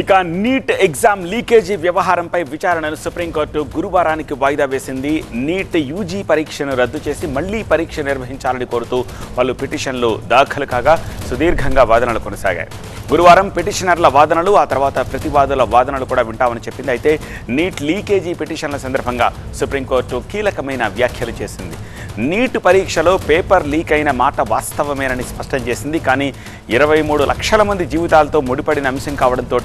ఇక NEET exam leakage వ్యవహారంపై విచారణను సుప్రీంకోర్టు గురువారానికి వాయిదా వేసింది. నీట్ యూజీ పరీక్షను రద్దు చేసి మళ్ళీ పరీక్ష నిర్వహించాలని కోరుతూ పలు పిటిషన్లు దాఖలు కాగా సుదీర్ఘంగా వాదనలు కొనసాగాయి. గురువారం పిటిషనర్ల వాదనలు ఆ తర్వాత ప్రతివాదుల వాదనలు కూడా వింటామని చెప్పింది. అయితే నీట్ లీకేజీ పిటిషన్ల సందర్భంగా సుప్రీంకోర్టు కీలకమైన వ్యాఖ్యలు చేసింది. నీట్ పరీక్షలో పేపర్ లీక్ అయిన మాట వాస్తవమేనని స్పష్టం చేసింది. కానీ ఇరవై మూడు లక్షల మంది జీవితాలతో ముడిపడిన అంశం కావడంతో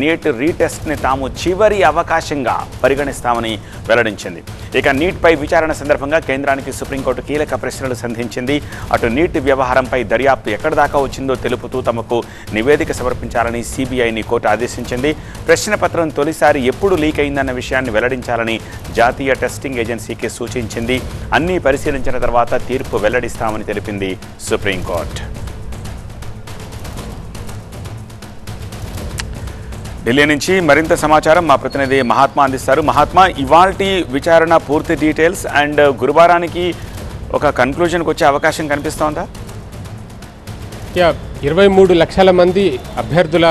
నీట్ రీటెస్ట్ని తాము చివరి అవకాశంగా పరిగణిస్తామని వెల్లడించింది. ఇక నీట్పై విచారణ సందర్భంగా కేంద్రానికి సుప్రీంకోర్టు కీలక ప్రశ్నలు సంధించింది. అటు నీట్ వ్యవహారంపై దర్యాప్తు ఎక్కడ దాకా వచ్చిందో తెలుపుతూ తమకు నివేదిక సమర్పించాలని సిబిఐని కోర్టు ఆదేశించింది. ప్రశ్నపత్రం తొలిసారి ఎప్పుడు లీక్ అయిందన్న విషయాన్ని వెల్లడించాలని జాతీయ టెస్టింగ్ ఏజెన్సీకి సూచించింది. అన్ని పరిశీలించిన తర్వాత తీర్పు వెల్లడిస్తామని తెలిపింది సుప్రీంకోర్టు ఢిల్లీ నుంచి మరింత సమాచారం మా ప్రతినిధి మహాత్మా అందిస్తారు. మహాత్మా ఇవాల్టి విచారణ పూర్తి డీటెయిల్స్ అండ్ గురువారానికి ఒక కన్క్లూజన్కి వచ్చే అవకాశం కనిపిస్తోందా? సంఖ్య ఇరవై మూడు లక్షల మంది అభ్యర్థుల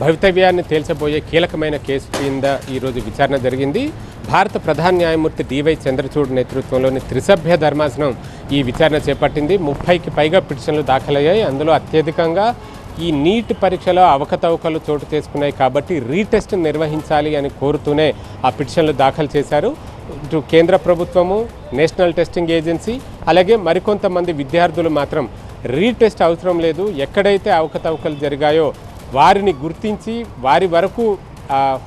భవితవ్యాన్ని తేల్చబోయే కీలకమైన కేసు కింద ఈరోజు విచారణ జరిగింది. భారత ప్రధాన న్యాయమూర్తి డివై చంద్రచూడ్ నేతృత్వంలోని త్రిసభ్య ధర్మాసనం ఈ విచారణ చేపట్టింది. ముప్పైకి పైగా పిటిషన్లు దాఖలయ్యాయి. అందులో అత్యధికంగా ఈ నీట్ పరీక్షలో అవకతవకలు చోటు చేసుకున్నాయి కాబట్టి రీటెస్ట్ నిర్వహించాలి అని కోరుతూనే ఆ పిటిషన్లు దాఖలు చేశారు. ఇటు కేంద్ర ప్రభుత్వము నేషనల్ టెస్టింగ్ ఏజెన్సీ అలాగే మరికొంతమంది విద్యార్థులు మాత్రం రీటెస్ట్ అవసరం లేదు. ఎక్కడైతే అవకతవకలు జరిగాయో వారిని గుర్తించి వారి వరకు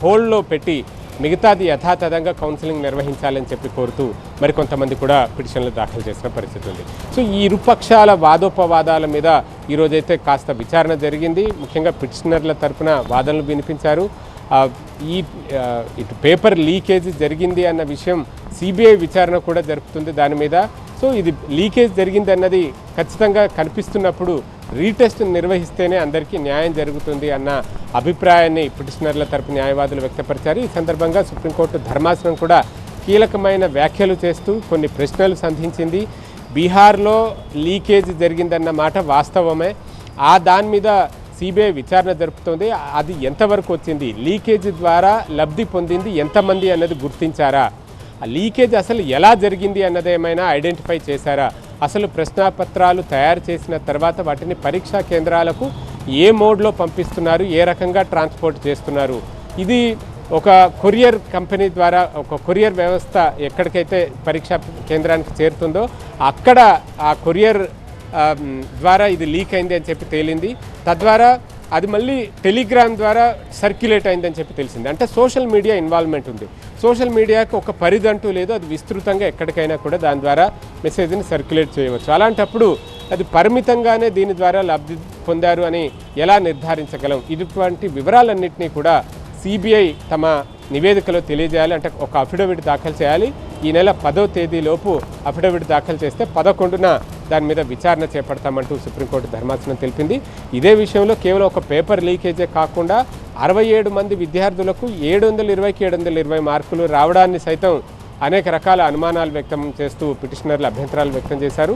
హోల్డ్లో పెట్టి మిగతాది యథాతథంగా కౌన్సిలింగ్ నిర్వహించాలని చెప్పి కోరుతూ మరికొంతమంది కూడా పిటిషన్లు దాఖలు చేసిన పరిస్థితి ఉంది. సో ఈ ఇరుపక్షాల వాదోపవాదాల మీద ఈరోజైతే కాస్త విచారణ జరిగింది. ముఖ్యంగా పిటిషనర్ల తరఫున వాదనలు వినిపించారు. ఈ ఇటు పేపర్ లీకేజ్ జరిగింది అన్న విషయం సిబిఐ విచారణ కూడా జరుపుతుంది దాని మీద. సో ఇది లీకేజ్ జరిగింది అన్నది ఖచ్చితంగా కనిపిస్తున్నప్పుడు రీటెస్ట్ నిర్వహిస్తేనే అందరికీ న్యాయం జరుగుతుంది అన్న అభిప్రాయాన్ని పిటిషనర్ల తరపు న్యాయవాదులు వ్యక్తపరిచారు. ఈ సందర్భంగా సుప్రీంకోర్టు ధర్మాసనం కూడా కీలకమైన వ్యాఖ్యలు చేస్తూ కొన్ని ప్రశ్నలు సంధించింది. బీహార్లో లీకేజ్ జరిగిందన్న మాట వాస్తవమే. ఆ దాని మీద సిబిఐ విచారణ జరుపుతోంది. అది ఎంతవరకు వచ్చింది? లీకేజ్ ద్వారా లబ్ధి పొందింది ఎంతమంది అన్నది గుర్తించారా? ఆ లీకేజ్ అసలు ఎలా జరిగింది అన్నది ఏమైనా ఐడెంటిఫై చేశారా? అసలు ప్రశ్నాపత్రాలు తయారు చేసిన తర్వాత వాటిని పరీక్షా కేంద్రాలకు ఏ మోడ్లో పంపిస్తున్నారు? ఏ రకంగా ట్రాన్స్పోర్ట్ చేస్తున్నారు? ఇది ఒక కొరియర్ కంపెనీ ద్వారా ఒక కొరియర్ వ్యవస్థ ఎక్కడికైతే పరీక్షా కేంద్రానికి చేరుతుందో అక్కడ ఆ కొరియర్ ద్వారా ఇది లీక్ అయింది అని చెప్పి తేలింది. తద్వారా అది మళ్ళీ టెలిగ్రామ్ ద్వారా సర్క్యులేట్ అయిందని చెప్పి తెలిసింది. అంటే సోషల్ మీడియా ఇన్వాల్వ్మెంట్ ఉంది. సోషల్ మీడియాకు ఒక పరిధి అంటూ లేదు. అది విస్తృతంగా ఎక్కడికైనా కూడా దాని ద్వారా మెసేజ్ని సర్క్యులేట్ చేయవచ్చు. అలాంటప్పుడు అది పరిమితంగానే దీని ద్వారా లబ్ధి పొందారు అని ఎలా నిర్ధారించగలం? ఇటువంటి వివరాలన్నింటినీ కూడా సిబిఐ తమ నివేదికలో తెలియజేయాలి. అంటే ఒక అఫిడవిట్ దాఖలు చేయాలి. ఈ నెల పదో తేదీలోపు అఫిడవిట్ దాఖలు చేస్తే పదకొండున దాని మీద విచారణ చేపడతామంటూ సుప్రీంకోర్టు ధర్మాసనం తెలిపింది. ఇదే విషయంలో కేవలం ఒక పేపర్ లీకేజే కాకుండా అరవై ఏడు మంది విద్యార్థులకు ఏడు వందల ఇరవైకి ఏడు వందల ఇరవై మార్కులు రావడాన్ని సైతం అనేక రకాల అనుమానాలు వ్యక్తం చేస్తూ పిటిషనర్లు అభ్యంతరాలు వ్యక్తం చేశారు.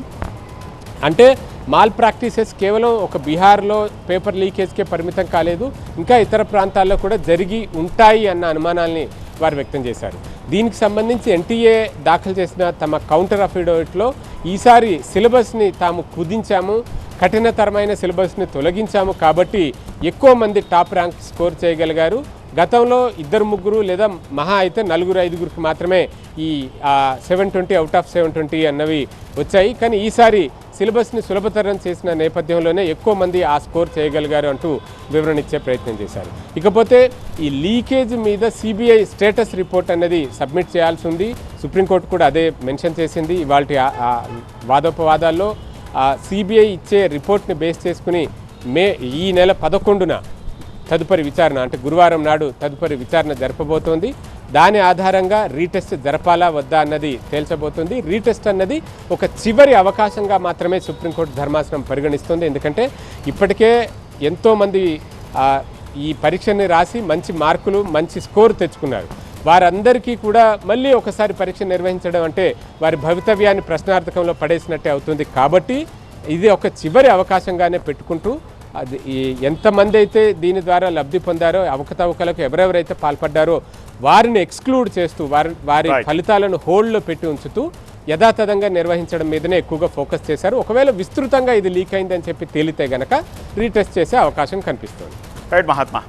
అంటే మాల్ ప్రాక్టీసెస్ కేవలం ఒక బీహార్లో పేపర్ లీకేజ్కే పరిమితం కాలేదు ఇంకా ఇతర ప్రాంతాల్లో కూడా జరిగి ఉంటాయి అన్న అనుమానాల్ని వారు వ్యక్తం చేశారు. దీనికి సంబంధించి ఎన్టీఏ దాఖలు చేసిన తమ కౌంటర్ అఫిడవిట్లో ఈసారి సిలబస్ని తాము కుదించాము కఠినతరమైన సిలబస్ని తొలగించాము కాబట్టి ఎక్కువ మంది టాప్ ర్యాంక్ స్కోర్ చేయగలిగారు. గతంలో ఇద్దరు ముగ్గురు లేదా మహా అయితే నలుగురు ఐదుగురికి మాత్రమే ఈ seven twenty out of seven twenty అన్నవి వచ్చాయి. కానీ ఈసారి సిలబస్ని సులభతరం చేసిన నేపథ్యంలోనే ఎక్కువ మంది ఆ స్కోర్ చేయగలిగారు అంటూ వివరణ ఇచ్చే ప్రయత్నం చేశారు. ఇకపోతే ఈ లీకేజ్ మీద సిబిఐ స్టేటస్ రిపోర్ట్ అనేది సబ్మిట్ చేయాల్సి ఉంది. సుప్రీంకోర్టు కూడా అదే మెన్షన్ చేసింది. ఇవాళ వాదోపవాదాల్లో సిబిఐ ఇచ్చే రిపోర్ట్ని బేస్ చేసుకుని మే ఈ నెల పదకొండున తదుపరి విచారణ అంటే గురువారం నాడు తదుపరి విచారణ జరపబోతోంది. దాని ఆధారంగా రీటెస్ట్ జరపాలా వద్దా అన్నది తేల్చబోతుంది. రీటెస్ట్ అన్నది ఒక చివరి అవకాశంగా మాత్రమే సుప్రీంకోర్టు ధర్మాసనం పరిగణిస్తుంది. ఎందుకంటే ఇప్పటికే ఎంతోమంది ఈ పరీక్షని రాసి మంచి మార్కులు మంచి స్కోర్ తెచ్చుకున్నారు. వారందరికీ కూడా మళ్ళీ ఒకసారి పరీక్ష నిర్వహించడం అంటే వారి భవితవ్యాన్ని ప్రశ్నార్థకంలో పడేసినట్టే అవుతుంది. కాబట్టి ఇది ఒక చివరి అవకాశంగానే పెట్టుకుంటూ అది ఎంతమంది అయితే దీని ద్వారా లబ్ధి పొందారో అవకతవకలకు ఎవరెవరైతే పాల్పడ్డారో వారిని ఎక్స్క్లూడ్ చేస్తూ వారి వారి. ఫలితాలను హోల్డ్లో పెట్టి ఉంచుతూ యథాతథంగా నిర్వహించడం మీదనే ఎక్కువగా ఫోకస్ చేశారు. ఒకవేళ విస్తృతంగా ఇది లీక్ అయిందని చెప్పి తేలితే గనక రీటెస్ట్ చేసే అవకాశం కనిపిస్తుంది. రైట్ మహాత్మా.